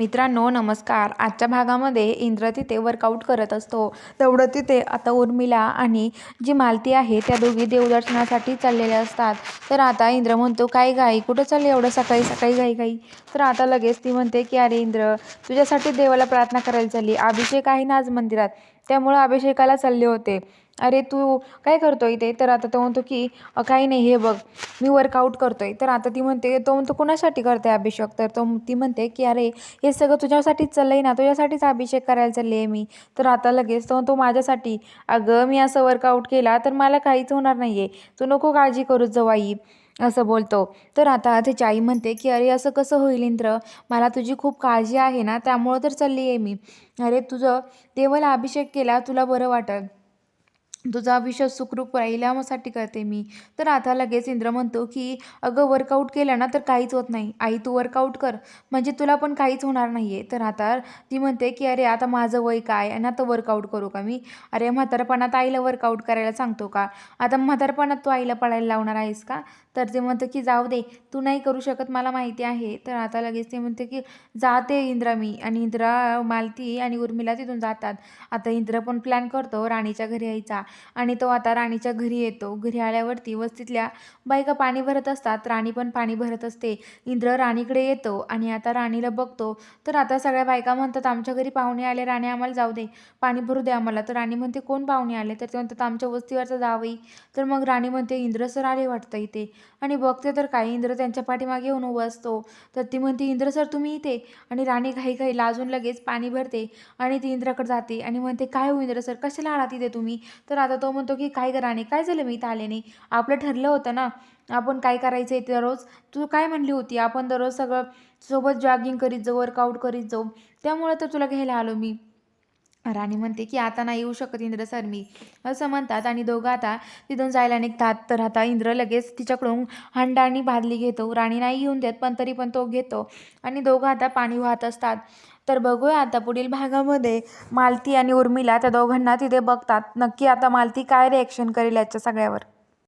मित्रांनो नमस्कार. आजच्या भागामध्ये इंद्र तिथे वर्कआउट करत असतो. तेवढं तिथे आता उर्मिला आणि जी मालती आहे त्या दोघी देवदर्शनासाठी चाललेल्या असतात. तर आता इंद्र म्हणतो काय गाई कुठं चालली एवढं सकाळी सकाळी घाई गाई तर आता लगेच ती म्हणते की अरे इंद्र तुझ्यासाठी देवाला प्रार्थना करायला चालली. अभिषेक आहे ना आज मंदिरात? त्यामुळं अभिषेकाला चालले होते. अरे तू काय करतो इथे? तर आता तो म्हणतो की काही नाही हे बघ मी वर्कआउट करतोय. तर आता ती म्हणते तो म्हणतो कुणासाठी करते अभिषेक? तर तो ती म्हणते की अरे हे सगळं तुझ्यासाठीच चाललं आहे ना तुझ्यासाठीच अभिषेक करायला चालले आहे मी. तर आता लगेच तो म्हणतो माझ्यासाठी. अगं मी असं वर्कआउट केला तर मला काहीच होणार नाही आहे तू नको काळजी करू जवाई. असं बोलतो. तर आता त्याची आई म्हणते की अरे असं कसं होईल इंद्र? मला तुझी खूप काळजी आहे ना त्यामुळं तर चालली आहे मी. अरे तुझं देवाला अभिषेक केला तुला बरं वाटेल. तुझा आयुष्य सुखरूप राहिल्यासाठी करते मी. तर आता लगेच इंद्र म्हणतो की अगं वर्कआउट केलं ना तर काहीच होत नाही. आई तू वर्कआउट कर. म्हणजे तुला पण काहीच होणार नाही आहे तर आता ती म्हणते की अरे आता माझं वय काय? आणि आता वर्कआउट करू का मी? अरे म्हातारपणात आईला वर्कआउट करायला सांगतो का? आता म्हातारपणात तू आईला पडायला लावणार आहेस का? तर ते म्हणतं की जाऊ दे. तू नाही करू शकत मला माहिती आहे. तर आता लगेच ते म्हणते की जाते इंद्रा मी. आणि इंद्रा मालती आणि उर्मिला तिथून जातात. आता इंद्र पण प्लॅन करतो राणीच्या घरी यायचा. आणि तो आता राणीच्या घरी येतो. घरी आल्यावरती वस्तीतल्या बायका पाणी भरत असतात. राणी पण पाणी भरत असते. इंद्र राणीकडे येतो आणि आता राणीला बघतो. तर आता सगळ्या बायका म्हणतात आमच्या घरी पाहुणे आले राणी आम्हाला जाऊ दे. पाणी भरू दे आम्हाला. तर राणी म्हणते कोण पाहुणे आले? तर ते म्हणतात आमच्या वस्तीवरचा जावई. तर मग राणी म्हणते इंद्र सर आले वाटतं इथे. आणि बघते तर काय इंद्र त्यांच्या पाठीमागे येऊन उभं असतो. तर ती म्हणते इंद्र सर तुम्ही इथे? आणि राणी घाई घाई लाजून लगेच पाणी भरते आणि ती इंद्राकडे जाते आणि म्हणते काय हो इंद्र सर कशाला आलात इथे तुम्ही? तर आता तो म्हणतो की काय राणी काय झालं? मी इथं आले नाही. आपलं ठरलं होतं ना आपण काय करायचं आहे दररोज? तू काय म्हणली होती? आपण दररोज सगळं सोबत जॉगिंग करीत जाऊ वर्कआउट करीत जाऊ. त्यामुळे तर तुला घ्यायला आलो मी. राणी म्हणते की आता नाही येऊ शकत इंद्र सर मी. असं म्हणतात आणि दोघं आता तिथून जायला निघतात. तर आता इंद्र लगेच तिच्याकडून हंडा आणि बादली घेतो. राणी नाही येऊन देत पण तरी पण तो घेतो. आणि दोघं आता पाणी वाहत असतात. तर बघूया आता पुढील भागामध्ये मालती आणि उर्मिला त्या दोघांना तिथे बघतात. नक्की आता मालती काय रिॲक्शन करेल याच्या सगळ्यावर?